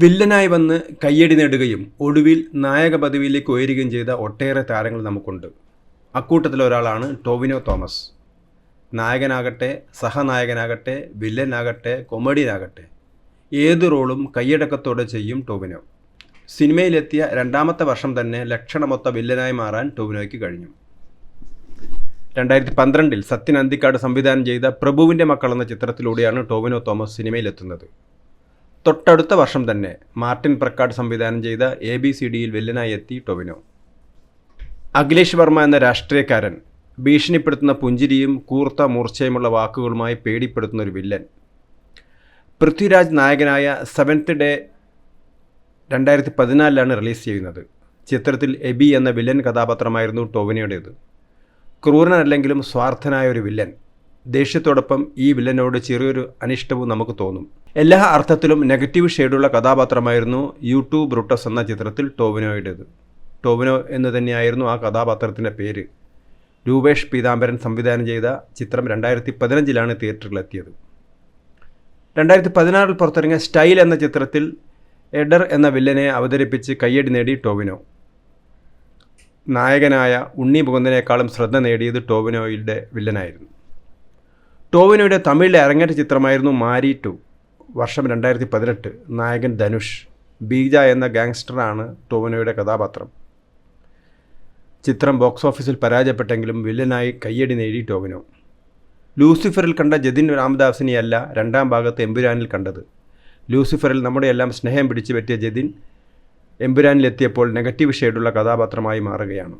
വില്ലനായി വന്ന് കയ്യടി നേടുകയും ഒടുവിൽ നായക പദവിയിലേക്ക് ഉയരുകയും ചെയ്ത ഒട്ടേറെ താരങ്ങൾ നമുക്കുണ്ട്. അക്കൂട്ടത്തിലൊരാളാണ് ടോവിനോ തോമസ്. നായകനാകട്ടെ സഹനായകനാകട്ടെ വില്ലനാകട്ടെ കൊമഡിയനാകട്ടെ. ഏത് റോളും കൈയടക്കത്തോടെ ചെയ്യും ടോവിനോ. സിനിമയിലെത്തിയ രണ്ടാമത്തെ വർഷം തന്നെ ലക്ഷണമൊത്ത വില്ലനായി മാറാൻ ടോവിനോയ്ക്ക് കഴിഞ്ഞു. രണ്ടായിരത്തി പന്ത്രണ്ടിൽ സത്യൻ അന്തിക്കാട് സംവിധാനം ചെയ്ത പ്രഭുവിന്റെ മക്കൾ എന്ന ചിത്രത്തിലൂടെയാണ് ടോവിനോ തോമസ് സിനിമയിലെത്തുന്നത്. തൊട്ടടുത്ത വർഷം തന്നെ മാർട്ടിൻ പ്രക്കാട് സംവിധാനം ചെയ്ത എ ബി സി ഡിയിൽ വില്ലനായി എത്തി ടൊവിനോ. അഖിലേഷ് വർമ്മ എന്ന രാഷ്ട്രീയക്കാരൻ ഭീഷണിപ്പെടുത്തുന്ന പുഞ്ചിരിയും കൂർത്ത മൂർച്ചയുമുള്ള വാക്കുകളുമായി പേടിപ്പെടുത്തുന്ന ഒരു വില്ലൻ. പൃഥ്വിരാജ് നായകനായ സെവൻത്ത് ഡേ രണ്ടായിരത്തി പതിനാലിലാണ് റിലീസ് ചെയ്യുന്നത്. ചിത്രത്തിൽ എബി എന്ന വില്ലൻ കഥാപാത്രമായിരുന്നു ടോവിനോയുടേത്. ക്രൂരനല്ലെങ്കിലും സ്വാർത്ഥനായ ഒരു വില്ലൻ. ദേഷ്യത്തോടൊപ്പം ഈ വില്ലനോട് ചെറിയൊരു അനിഷ്ടവും നമുക്ക് തോന്നും. എല്ലാ അർത്ഥത്തിലും നെഗറ്റീവ് ഷെയ്ഡുള്ള കഥാപാത്രമായിരുന്നു യൂട്യൂബ് ബ്രൂട്ടസ് എന്ന ചിത്രത്തിൽ ടോവിനോയുടേത്. ടോവിനോ എന്ന് തന്നെയായിരുന്നു ആ കഥാപാത്രത്തിന്റെ പേര്. രൂപേഷ് പീതാംബരൻ സംവിധാനം ചെയ്ത ചിത്രം രണ്ടായിരത്തി പതിനഞ്ചിലാണ് തിയേറ്ററിലെത്തിയത്. രണ്ടായിരത്തി പതിനാറിൽ പുറത്തിറങ്ങിയ സ്റ്റൈൽ എന്ന ചിത്രത്തിൽ എഡർ എന്ന വില്ലനെ അവതരിപ്പിച്ച് കയ്യടി നേടി ടോവിനോ. നായകനായ ഉണ്ണി മുകുന്ദനേക്കാളും ശ്രദ്ധ നേടിയത് ടോവിനോയുടെ വില്ലനായിരുന്നു. ടോവിനോയുടെ തമിഴിലെ അരങ്ങേറ്റ ചിത്രമായിരുന്നു മാരി ടു. വർഷം രണ്ടായിരത്തി പതിനെട്ട്. നായകൻ ധനുഷ് ബീജ എന്ന ഗാങ്സ്റ്ററാണ് ടോവിനോയുടെ കഥാപാത്രം. ചിത്രം ബോക്സ് ഓഫീസിൽ പരാജയപ്പെട്ടെങ്കിലും വില്ലനായി കയ്യടി നേടി ടോവിനോ. ലൂസിഫറിൽ കണ്ട ജതിൻ രാമദാസിനെയല്ല രണ്ടാം ഭാഗത്ത് എമ്പുരാനിൽ കണ്ടത്. ലൂസിഫറിൽ നമ്മുടെ എല്ലാം സ്നേഹം പിടിച്ചു പറ്റിയ ജതിൻ എമ്പുരാനിലെത്തിയപ്പോൾ നെഗറ്റീവ് ഷെയ്ഡുള്ള കഥാപാത്രമായി മാറുകയാണ്.